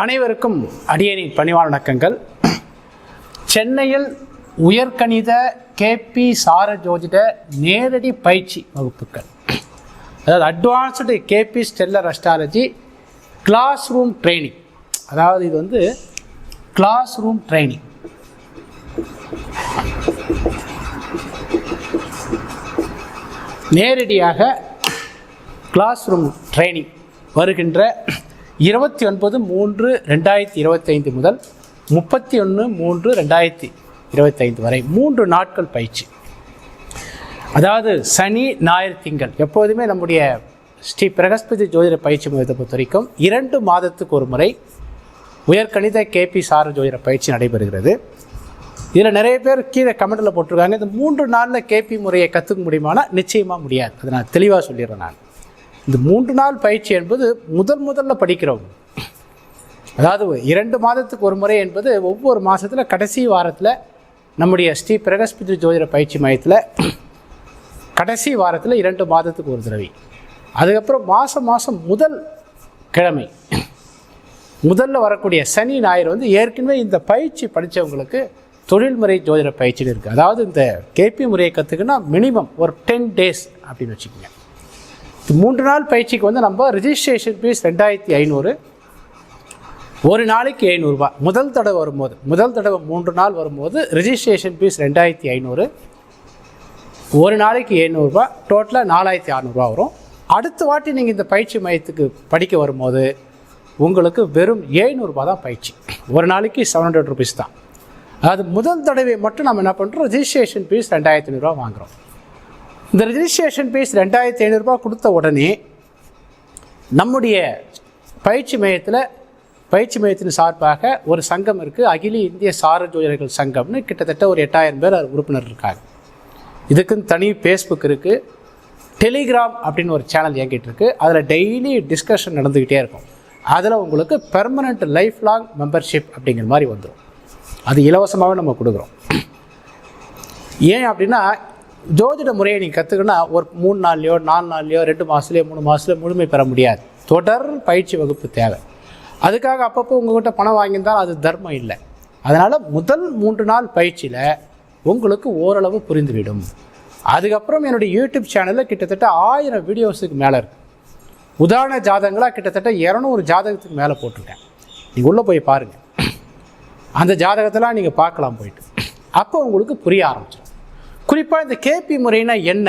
அனைவருக்கும் அடியனின் பணிவான வணக்கங்கள். சென்னையில் உயர்கணித கேபி சாரஜோதிட நேரடி பயிற்சி வகுப்புகள். அதாவது advanced K P stellar astrology class room training அதாவது இது வந்து கிளாஸ் ரூம் ட்ரைனிங் நேரடியாக கிளாஸ் ரூம் ட்ரைனிங் வருகின்ற இருபத்தி ஒன்பது மூன்று ரெண்டாயிரத்தி இருபத்தைந்து முதல் முப்பத்தி ஒன்று மூன்று ரெண்டாயிரத்தி இருபத்தைந்து வரை மூன்று நாட்கள் பயிற்சி. அதாவது சனி ஞாயிறு திங்கள் எப்போதுமே நம்முடைய ஸ்ரீ பிரகஸ்பதி ஜோதிட பயிற்சி மையத்தை பொறுத்த வரைக்கும் இரண்டு மாதத்துக்கு ஒரு முறை உயர்கணித கேபி சார ஜோதிட பயிற்சி நடைபெறுகிறது. இதில் நிறைய பேர் கீழே கமெண்ட்டில் போட்டிருக்காங்க. இந்த மூன்று நாளில் கேபி முறையை கற்றுக்க முடியுமானா நிச்சயமாக முடியாது. அதை நான் தெளிவாக சொல்லிடுறேன் நான். இந்த மூன்று நாள் பயிற்சி என்பது முதல் முதல்ல படிக்கிறவங்க அதாவது இரண்டு மாதத்துக்கு ஒரு முறை என்பது ஒவ்வொரு மாதத்தில் கடைசி வாரத்தில் நம்முடைய ஸ்ரீ பிரகஸ்பதி ஜோதிட பயிற்சி மையத்தில் கடைசி வாரத்தில் இரண்டு மாதத்துக்கு ஒரு தடவை. அதுக்கப்புறம் மாதம் மாதம் முதல் கிழமை. முதல்ல வரக்கூடிய சனி ஞாயிறு வந்து ஏற்கனவே இந்த பயிற்சி படித்தவங்களுக்கு தொழில்முறை ஜோதிட பயிற்சின்னு இருக்குது அதாவது இந்த கேபி முறையை கற்றுக்குன்னா மினிமம் ஒரு டென் டேஸ் அப்படின்னு வச்சுக்கோங்க. மூன்று நாள் பயிற்சிக்கு வந்து நம்ம ரிஜிஸ்ட்ரேஷன் ஃபீஸ் ரெண்டாயிரத்தி ஐநூறு. ஒரு நாளைக்கு ஐநூறுரூவா முதல் தடவை வரும்போது முதல் தடவை மூன்று நாள் வரும்போது ரிஜிஸ்ட்ரேஷன் ஃபீஸ் ரெண்டாயிரத்தி ஐநூறு. ஒரு நாளைக்கு எழுநூறுபா டோட்டலாக நாலாயிரத்தி அறநூறுபா வரும். அடுத்த வாட்டி நீங்கள் இந்த பயிற்சி மையத்துக்கு படிக்க வரும்போது உங்களுக்கு வெறும் எழுநூறுபா தான் பயிற்சி. ஒரு நாளைக்கு செவன் ஹண்ட்ரட் ருபீஸ் தான். அதாவது முதல் தடவை மட்டும் நம்ம என்ன பண்ணுறோம் ரிஜிஸ்ட்ரேஷன் ஃபீஸ் ரெண்டாயிரத்தி ஐநூறுரூவா வாங்குகிறோம் இந்த ரிஜிஸ்ட்ரேஷன் ஃபீஸ் ரெண்டாயிரத்தி ஐநூறுரூபா கொடுத்த உடனே நம்முடைய பயிற்சி மையத்தில் பயிற்சி மையத்தின் சார்பாக ஒரு சங்கம் இருக்குது அகில இந்திய சார ஜோதிடர்கள் சங்கம்னு கிட்டத்தட்ட ஒரு எட்டாயிரம் பேர் உறுப்பினர் இருக்காங்க. இதுக்குன்னு தனி ஃபேஸ்புக் இருக்குது டெலிகிராம் அப்படின்னு ஒரு சேனல் இயங்கிட்டு இருக்கு. அதில் டெய்லி டிஸ்கஷன் நடந்துக்கிட்டே இருக்கும். அதில் உங்களுக்கு பெர்மனண்ட் லைஃப் லாங் மெம்பர்ஷிப் அப்படிங்கிற மாதிரி வந்துடும் அது இலவசமாகவே நம்ம கொடுக்குறோம். ஏன் அப்படின்னா ஜோதிட முறையை நீங்கள் கற்றுக்கணும்னா ஒரு மூணு நாள்லையோ நாலு நாள்லையோ ரெண்டு மாதத்துலையோ மூணு மாதத்துலையோ முழுமை பெற முடியாது. தொடர் பயிற்சி வகுப்பு தேவை. அதுக்காக அப்பப்போ உங்கள்கிட்ட பணம் வாங்கியிருந்தால் அது தர்மம் இல்லை. அதனால் முதல் மூன்று நாள் பயிற்சியில் உங்களுக்கு ஓரளவு புரிந்துவிடும். அதுக்கப்புறம் என்னுடைய யூடியூப் சேனலில் கிட்டத்தட்ட ஆயிரம் வீடியோஸுக்கு மேலே இருக்குது உதாரண ஜாதகங்களாக கிட்டத்தட்ட இரநூறு ஜாதகத்துக்கு மேலே போட்டிருக்கேன். நீங்கள் உள்ளே போய் பாருங்கள் அந்த ஜாதகத்தெல்லாம் நீங்கள் பார்க்கலாம் போயிட்டு. அப்போ உங்களுக்கு புரிய ஆரம்பிச்சிடும். குறிப்பாக இந்த கேபி முறைனா என்ன?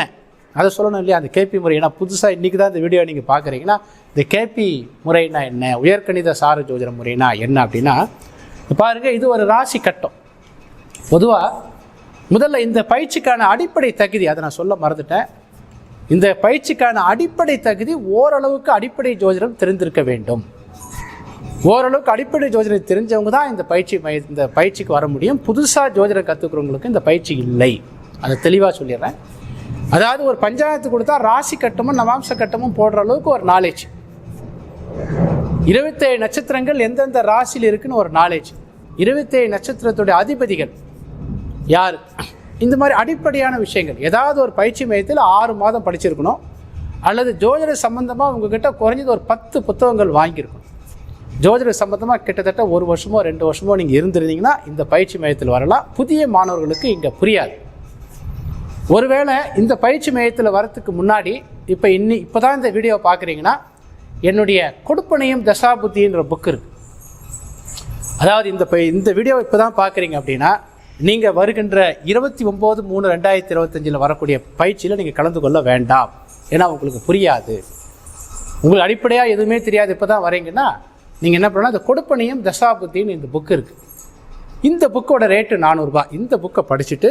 அதை சொல்லணும் இல்லையா? அந்த கேபி முறைனா புதுசாக இன்றைக்கி தான் இந்த வீடியோ நீங்கள் பார்க்குறீங்கன்னா இந்த கேபி முறைனா என்ன? உயர்கணித சார ஜோதிட முறைனா என்ன அப்படின்னா பாருங்கள் இது ஒரு ராசி கட்டம். பொதுவாக முதல்ல இந்த பயிற்சிக்கான அடிப்படை தகுதி அதை நான் சொல்ல மறந்துட்டேன். இந்த பயிற்சிக்கான அடிப்படை தகுதி ஓரளவுக்கு அடிப்படை ஜோதிடம் தெரிந்திருக்க வேண்டும். ஓரளவுக்கு அடிப்படை ஜோதிடம் தெரிஞ்சவங்க தான் இந்த பயிற்சி இந்த பயிற்சிக்கு வர முடியும். புதுசாக ஜோதிடம் கற்றுக்கிறவங்களுக்கு இந்த பயிற்சி இல்லை. அதை தெளிவாக சொல்லிடுறேன். அதாவது ஒரு பஞ்சாயத்து கொடுத்தா ராசி கட்டமும் நவாம்ச கட்டமும் போடுற அளவுக்கு ஒரு நாலேஜ் இருபத்தேழு நட்சத்திரங்கள் எந்தெந்த ராசியில் இருக்குன்னு ஒரு நாலேஜ் இருபத்தேழு நட்சத்திரத்துடைய அதிபதிகள் யார்? இந்த மாதிரி அடிப்படையான விஷயங்கள். ஏதாவது ஒரு பயிற்சி மையத்தில் ஆறு மாதம் படிச்சிருக்கணும். அல்லது ஜோதிட சம்பந்தமாக உங்ககிட்ட குறைஞ்சது ஒரு பத்து புத்தகங்கள் வாங்கியிருக்கணும். ஜோதிட சம்பந்தமாக கிட்டத்தட்ட ஒரு வருஷமோ ரெண்டு வருஷமோ நீங்கள் இருந்திருந்தீங்கன்னா இந்த பயிற்சி மையத்தில் வரலாம். புதிய மாணவர்களுக்கு இங்கே புரியாது. ஒருவேளை இந்த பயிற்சி மையத்தில் வரத்துக்கு முன்னாடி இப்போ இன்னி இப்போ தான் இந்த வீடியோ பார்க்குறீங்கன்னா என்னுடைய கொடுப்பனையும் தசாபுத்தின்ற புக் இருக்கு. அதாவது இந்த ப- இந்த வீடியோ இப்போ தான் பார்க்குறீங்க அப்படின்னா நீங்கள் வருகின்ற இருபத்தி ஒம்பது மூணு ரெண்டாயிரத்தி இருபத்தஞ்சில் வரக்கூடிய பயிற்சியில் நீங்கள் கலந்து கொள்ள வேண்டாம். ஏன்னா உங்களுக்கு புரியாது. உங்களுக்கு அடிப்படையாக எதுவுமே தெரியாது இப்போ தான் வரீங்கன்னா நீங்கள் என்ன பண்ணலாம் இந்த கொடுப்பனையும் தசாபுத்தின்னு இந்த புக் இருக்குது இந்த புக்கோட ரேட்டு நானூறுரூபா இந்த புக்கை படிச்சுட்டு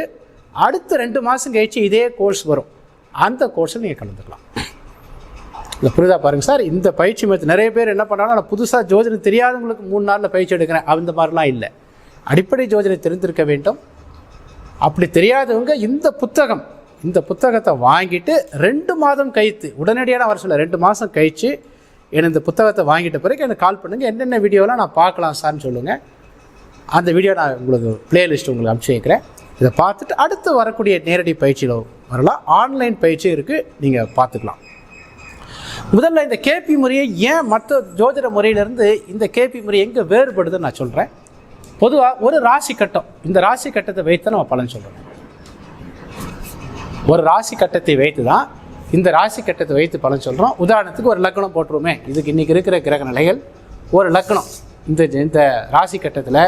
அடுத்த ரெண்டு மாதம் கழிச்சு இதே கோர்ஸ் வரும். அந்த கோர்ஸில் நீங்கள் கலந்துக்கலாம். இல்லை புரியுதா? பாருங்கள் சார் இந்த பயிற்சி மையத்தில் நிறைய பேர் என்ன பண்ணாலும் நான் புதுசாக ஜோதிடம் தெரியாதவங்களுக்கு மூணு நாளில் பயிற்சி எடுக்கிறேன். அந்த மாதிரிலாம் இல்லை. அடிப்படை ஜோதிடம் தெரிந்திருக்க வேண்டும். அப்படி தெரியாதவங்க இந்த புத்தகம் இந்த புத்தகத்தை வாங்கிட்டு ரெண்டு மாதம் கழித்து உடனடியான வர சொல்ல ரெண்டு மாதம் கழித்து எனக்கு இந்த புத்தகத்தை வாங்கிட்ட பிறகு எனக்கு கால் பண்ணுங்கள் என்னென்ன வீடியோலாம் நான் பார்க்கலாம் சார்னு சொல்லுங்கள் அந்த வீடியோ நான் உங்களுக்கு பிளேலிஸ்ட் உங்களுக்கு அனுப்பிச்சி வைக்கிறேன். இதை பார்த்துட்டு அடுத்து வரக்கூடிய நேரடி பயிற்சியில் வரலாம். ஆன்லைன் பயிற்சி இருக்குது நீங்கள் பார்த்துக்கலாம். முதல்ல இந்த கேபி முறையை ஏன் மற்ற ஜோதிட முறையிலிருந்து இந்த கேபி முறை எங்கே வேறுபடுதுன்னு நான் சொல்கிறேன் பொதுவாக ஒரு ராசி கட்டம். இந்த ராசி கட்டத்தை வைத்து நம்ம பலன் சொல்கிறோம் ஒரு ராசி கட்டத்தை வைத்து தான் இந்த ராசி கட்டத்தை வைத்து பலன் சொல்கிறோம் உதாரணத்துக்கு ஒரு லக்னம் போட்டுருவோமே. இதுக்கு இன்றைக்கி இருக்கிற கிரக நிலைகள். ஒரு லக்னம் இந்த இந்த ராசி கட்டத்தில்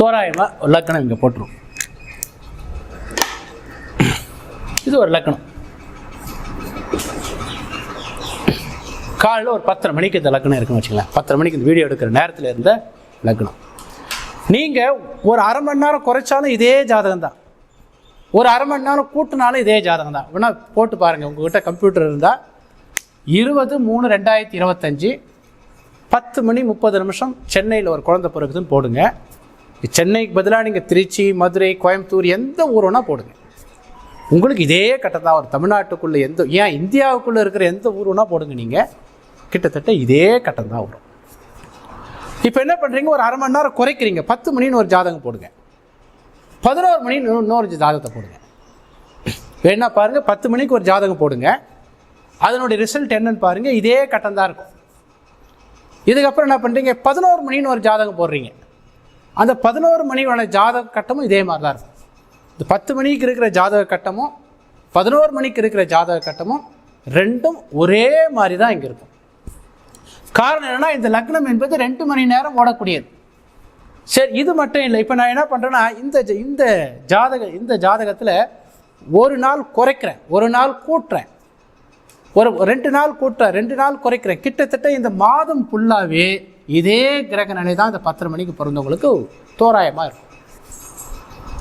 தோராயமாக ஒரு லக்னம் இங்கே போட்டுருவோம். இது ஒரு லக்கணம். காலையில் ஒரு பத்தரை மணிக்கு இந்த லக்னம் இருக்குன்னு வச்சுக்கலாம் பத்தரை மணிக்கு இந்த வீடியோ எடுக்கிற நேரத்தில் இருந்த லக்னம் நீங்கள் ஒரு அரை மணி நேரம் குறைச்சாலும் இதே ஜாதகம் தான். ஒரு அரை மணி நேரம் கூட்டினாலும் இதே ஜாதகம் தான். வேணா போட்டு பாருங்கள் உங்ககிட்ட கம்ப்யூட்டர் இருந்தால் இருபது மூணு ரெண்டாயிரத்தி இருபத்தஞ்சி பத்து மணி முப்பது நிமிஷம் சென்னையில் ஒரு குழந்தை பிறகுதுன்னு போடுங்க. சென்னைக்கு பதிலாக நீங்கள் திருச்சி மதுரை கோயம்புத்தூர் எந்த ஊர் வேணால் போடுங்க. உங்களுக்கு இதே கட்டம் தான் ஒரு தமிழ்நாட்டுக்குள்ளே எந்த ஏன் இந்தியாவுக்குள்ளே இருக்கிற எந்த ஊர் வேணால் போடுங்க நீங்கள் கிட்டத்தட்ட இதே கட்டம் தான் வரும். இப்போ என்ன பண்ணுறீங்க ஒரு அரை மணி நேரம் குறைக்கிறீங்க. பத்து மணின்னு ஒரு ஜாதகம் போடுங்க. பதினோரு மணின்னு இன்னொரு இன்னொரு ஜாதகத்தை போடுங்க. வேணா பாருங்கள் பத்து மணிக்கு ஒரு ஜாதகம் போடுங்க. அதனுடைய ரிசல்ட் என்னன்னு பாருங்கள் இதே கட்டம் தான் இருக்கும். இதுக்கப்புறம் என்ன பண்ணுறீங்க பதினோரு மணின்னு ஒரு ஜாதகம் போடுறீங்க. அந்த பதினோரு மணியோட ஜாதக கட்டமும் இதே மாதிரி தான் இருக்கும். இந்த பத்து மணிக்கு இருக்கிற ஜாதக கட்டமும் பதினோரு மணிக்கு இருக்கிற ஜாதக கட்டமும் ரெண்டும் ஒரே மாதிரி தான் இங்கே இருக்கும். காரணம் என்னென்னா இந்த லக்னம் என்பது ரெண்டு மணி நேரம் ஓடக்கூடியது. சரி இது மட்டும் இல்லை. இப்போ நான் என்ன பண்ணுறேன்னா இந்த ஜ- இந்த ஜாதக இந்த ஜாதகத்தில் ஒரு நாள் குறைக்கிறேன். ஒரு நாள் கூட்டுறேன். ஒரு ரெண்டு நாள் கூட்டுறேன். ரெண்டு நாள் குறைக்கிறேன். கிட்டத்தட்ட இந்த மாதம் ஃபுல்லாகவே இதே கிரக நிலை தான் இந்த பத்தரை மணிக்கு பிறந்தவங்களுக்கு தோராயமாக இருக்கும்.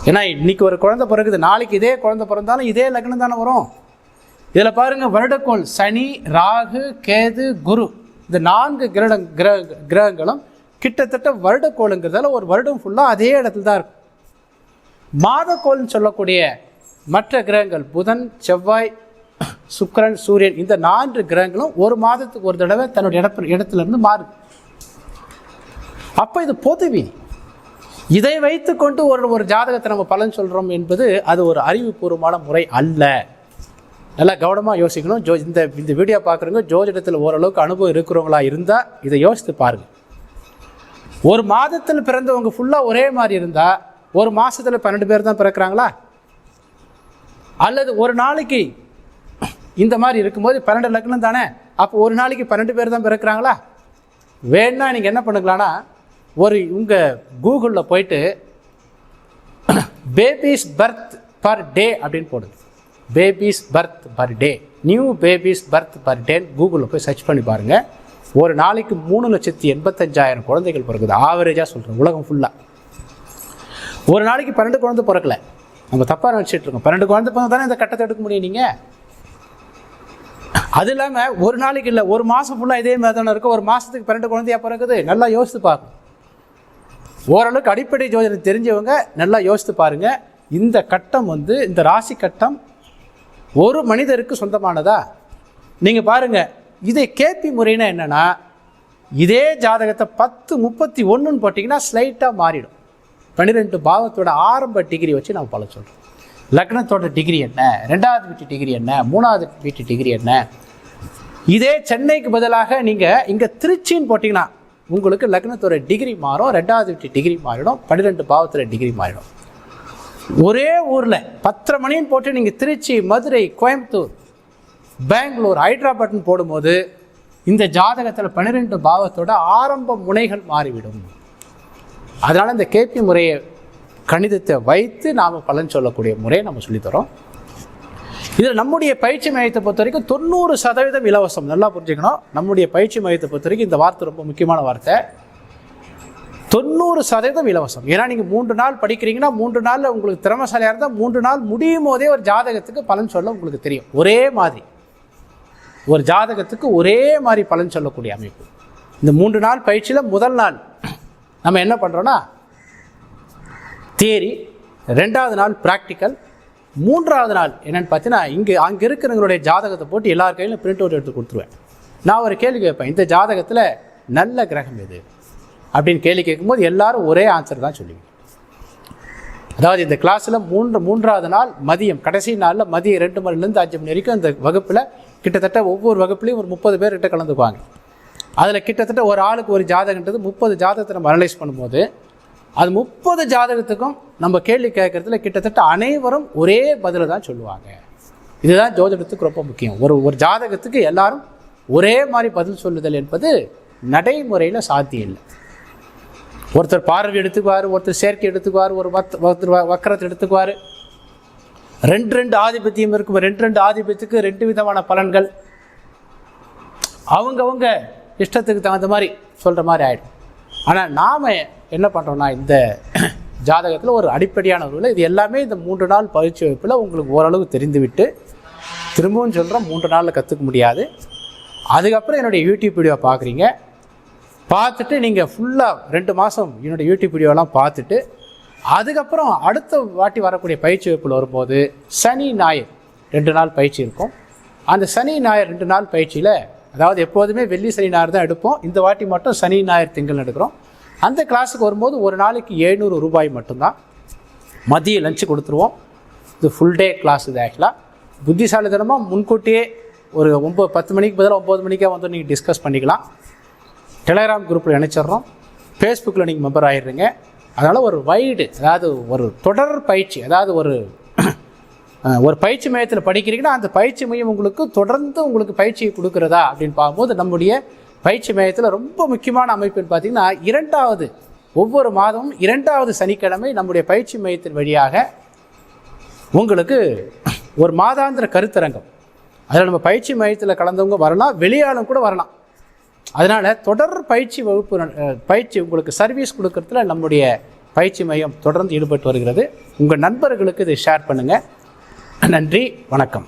ஏன்னா இன்னைக்கு ஒரு குழந்தை பிறகுது நாளைக்கு இதே குழந்தை பிறந்தாலும் இதே லக்னம் தானே வரும். இதில் பாருங்கள் வருடக்கோள் சனி ராகு கேது குரு இந்த நான்கு கிரக கிரக கிரகங்களும் கிட்டத்தட்ட வருடக்கோளுங்கிறதால ஒரு வருடம் ஃபுல்லாக அதே இடத்துல தான் இருக்கும். மாதக்கோள்னு சொல்லக்கூடிய மற்ற கிரகங்கள் புதன் செவ்வாய் சுக்கரன் சூரியன் இந்த நான்கு கிரகங்களும் ஒரு மாதத்துக்கு ஒரு தடவை தன்னுடைய இடத்துல இடத்துல இருந்து மாறுது. அப்போ இது பொது விதி இதை வைத்துக்கொண்டு ஒரு ஒரு ஜாதகத்தை நம்ம பலன் சொல்கிறோம் என்பது அது ஒரு அறிவுபூர்வமான முறை அல்ல. நல்லா கவனமாக யோசிக்கணும். ஜோ இந்த இந்த வீடியோ பார்க்குறவங்க ஜோதிடத்தில் ஓரளவுக்கு அனுபவம் இருக்கிறவங்களா இருந்தால் இதை யோசித்து பாருங்கள் ஒரு மாதத்தில் பிறந்தவங்க ஃபுல்லாக ஒரே மாதிரி இருந்தால் ஒரு மாதத்தில் பன்னெண்டு பேர் தான் பிறக்கிறாங்களா? அல்லது ஒரு நாளைக்கு இந்த மாதிரி இருக்கும்போது பன்னெண்டு லக்னம் தானே? அப்போ ஒரு நாளைக்கு பன்னெண்டு பேர் தான் பிறக்கிறாங்களா? வேணுன்னா நீங்கள் என்ன பண்ணுங்களான்னா ஒரு உங்கள் கூகுளில் போயிட்டு பேபிஸ் பர்த் பர் டே அப்படின்னு போடுது. Babies birth per day new babies birth per டேன்னு கூகுளில் போய் சர்ச் பண்ணி பாருங்கள் ஒரு நாளைக்கு மூணு லட்சத்தி எண்பத்தஞ்சாயிரம் குழந்தைகள் பிறகுது ஆவரேஜாக சொல்கிறேன் உலகம் ஃபுல்லாக ஒரு நாளைக்கு பன்னெண்டு குழந்தை பிறக்கல. நம்ம தப்பாக நினச்சிட்டு இருக்கோம். பன்னெண்டு குழந்தை பிறந்தா தானே இந்த கட்டத்தை எடுக்க முடியும் நீங்கள் அது இல்லாமல் ஒரு நாளைக்கு இல்லை ஒரு மாதம் ஃபுல்லாக இதே மாதிரி தானே இருக்கும் ஒரு மாதத்துக்கு பன்னெண்டு குழந்தையாக பிறகுது நல்லா யோசித்து பார்க்கணும். ஓரளவுக்கு அடிப்படை ஜோதிடம் தெரிஞ்சவங்க நல்லா யோசித்து பாருங்க. இந்த கட்டம் வந்து இந்த ராசி கட்டம் ஒரு மனிதருக்கு சொந்தமானதா? நீங்கள் பாருங்கள் இதை கேபி முறைனா என்னன்னா இதே ஜாதகத்தை பத்து முப்பத்தி ஒன்றுன்னு போட்டிங்கன்னா ஸ்லைட்டாக மாறிடும். பன்னிரெண்டு பாவத்தோட ஆரம்ப டிகிரி வச்சு நம்ம பல சொல்கிறோம் லக்னத்தோட டிகிரி என்ன? ரெண்டாவது வீட்டு டிகிரி என்ன? மூணாவது வீட்டு டிகிரி என்ன? இதே சென்னைக்கு பதிலாக நீங்கள் இங்கே திருச்சின்னு போட்டிங்கன்னா உங்களுக்கு லக்னத்தோட டிகிரி மாறும் ரெண்டாவது வீட்டு டிகிரி மாறிடும் பன்னிரெண்டு பாவத்தில் டிகிரி மாறிடும். ஒரே ஊரில் பத்தரை மணின்னு போட்டு நீங்கள் திருச்சி மதுரை கோயம்புத்தூர் பெங்களூர் ஹைதராபாத்னு போடும்போது இந்த ஜாதகத்தில் பன்னிரெண்டு பாவத்தோட ஆரம்ப முனைகள் மாறிவிடும். அதனால் இந்த கேபி முறையை கணிதத்தை வைத்து நாம் பலன் சொல்லக்கூடிய முறையை நம்ம சொல்லித்தரோம் இதில் நம்முடைய பயிற்சி மையத்தை பொறுத்த வரைக்கும் தொண்ணூறு சதவீதம் இலவசம். நல்லா புரிஞ்சுக்கணும். நம்முடைய பயிற்சி மையத்தை பொறுத்த வரைக்கும் இந்த வார்த்தை ரொம்ப முக்கியமான வார்த்தை. தொண்ணூறு சதவீதம் இலவசம். ஏன்னா நீங்கள் மூன்று நாள் படிக்கிறீங்கன்னா மூன்று நாளில் உங்களுக்கு திறமசாலியாக இருந்தால் மூன்று நாள் முடியும் போதே ஒரு ஜாதகத்துக்கு பலன் சொல்ல உங்களுக்கு தெரியும். ஒரே மாதிரி. ஒரு ஜாதகத்துக்கு ஒரே மாதிரி பலன் சொல்லக்கூடிய அமைப்பு. இந்த மூன்று நாள் பயிற்சியில் முதல் நாள் நம்ம என்ன பண்ணுறோன்னா தியரி ரெண்டாவது நாள் ப்ராக்டிக்கல் மூன்றாவது நாள் என்னென்னு பார்த்தீங்கன்னா இங்கே அங்கே இருக்கிறவங்களுடைய ஜாதகத்தை போட்டு எல்லார் கையிலும் பிரிண்ட் அவுட் எடுத்து கொடுத்துருவேன். நான் ஒரு கேள்வி கேட்பேன் இந்த ஜாதகத்தில் நல்ல கிரகம் எது? அப்படின்னு கேள்வி கேட்கும்போது எல்லாரும் ஒரே ஆன்சர் தான் சொல்லுவீங்க. அதாவது இந்த கிளாஸில் மூன்று மூன்றாவது நாள் மதியம் கடைசி நாளில் மதியம் ரெண்டு மணிலேருந்து அஞ்சு மணி வரைக்கும் இந்த வகுப்பில் கிட்டத்தட்ட ஒவ்வொரு வகுப்புலையும் ஒரு முப்பது பேர்கிட்ட கலந்துக்குவாங்க. அதில் கிட்டத்தட்ட ஒரு ஆளுக்கு ஒரு ஜாதகன்றது முப்பது ஜாதகத்தை நம்ம அனலைஸ் பண்ணும்போது அது முப்பது ஜாதகத்துக்கும் நம்ம கேள்வி கேட்கறதுல கிட்டத்தட்ட அனைவரும் ஒரே பதிலை தான் சொல்லுவாங்க. இதுதான் ஜோதிடத்துக்கு ரொம்ப முக்கியம். ஒரு ஒரு ஜாதகத்துக்கு எல்லாரும் ஒரே மாதிரி பதில் சொல்லுதல் என்பது நடைமுறையில் சாத்தியம் இல்லை. ஒருத்தர் பார்வை எடுத்துக்குவார் ஒருத்தர் செயற்கை எடுத்துக்குவார் ஒரு வத் ஒருத்தர் வக்கரத்தை எடுத்துக்குவார். ரெண்டு ரெண்டு ஆதிபத்தியம் இருக்கும். ரெண்டு ரெண்டு ஆதிபத்தியத்துக்கு ரெண்டு விதமான பலன்கள். அவங்கவுங்க இஷ்டத்துக்கு தகுந்த மாதிரி சொல்கிற மாதிரி ஆகிடும் ஆனால் நாம் என்ன பண்ணுறோன்னா இந்த ஜாதகத்தில் ஒரு அடிப்படையான ஒரு இது எல்லாமே இந்த மூன்று நாள் பயிற்சி வகுப்பில் உங்களுக்கு ஓரளவு தெரிந்துவிட்டு திரும்பவும் சொல்கிறோம் மூன்று நாளில் கற்றுக்க முடியாது. அதுக்கப்புறம் என்னுடைய யூடியூப் வீடியோ பார்க்குறீங்க பார்த்துட்டு நீங்கள் ஃபுல்லாக ரெண்டு மாதம் என்னுடைய யூடியூப் வீடியோலாம் பார்த்துட்டு அதுக்கப்புறம் அடுத்த வாட்டி வரக்கூடிய பயிற்சி வகுப்பில் வரும்போது சனி ஞாயிறு ரெண்டு நாள் பயிற்சி இருக்கும். அந்த சனி ஞாயிறு ரெண்டு நாள் பயிற்சியில் அதாவது எப்போதுமே வெள்ளி சனி ஞாயிறு தான் எடுப்போம். இந்த வாட்டி மட்டும் சனி ஞாயிறு திங்கள் எடுக்கிறோம். அந்த கிளாஸுக்கு வரும்போது ஒரு நாளைக்கு எழுநூறு ரூபாய் மட்டும்தான். மதிய லஞ்சு கொடுத்துருவோம். இது ஃபுல் டே கிளாஸ் இது ஆக்சுவலாக புத்திசாலித்தனமாக முன்கூட்டியே ஒரு ஒம்பது பத்து மணிக்கு பதிலாக ஒம்பது மணிக்காக வந்து நீங்கள் டிஸ்கஸ் பண்ணிக்கலாம். டெலகிராம் குரூப்பில் இணைச்சிடுறோம். ஃபேஸ்புக்கில் நீங்கள் மெம்பர் ஆகிடுறீங்க அதனால் ஒரு வைடு அதாவது ஒரு தொடர் பயிற்சி அதாவது ஒரு ஒரு பயிற்சி மையத்தில் படிக்கிறீங்கன்னா அந்த பயிற்சி மையம் உங்களுக்கு தொடர்ந்து உங்களுக்கு பயிற்சியை கொடுக்குறதா அப்படின்னு பார்க்கும்போது நம்முடைய பயிற்சி மையத்தில் ரொம்ப முக்கியமான அமைப்புன்னு பார்த்தீங்கன்னா இரண்டாவது ஒவ்வொரு மாதமும் இரண்டாவது சனிக்கிழமை நம்முடைய பயிற்சி மையத்தின் வழியாக உங்களுக்கு ஒரு மாதாந்திர கருத்தரங்கம். அதில் நம்ம பயிற்சி மையத்தில் கலந்தவங்க வரலாம் வெளியாலும் கூட வரலாம். அதனால் தொடர் பயிற்சி வகுப்பு பயிற்சி உங்களுக்கு சர்வீஸ் கொடுக்கறதுல நம்முடைய பயிற்சி மையம் தொடர்ந்து ஈடுபட்டு வருகிறது. உங்கள் நண்பர்களுக்கு இதை ஷேர் பண்ணுங்கள் நன்றி. வணக்கம்.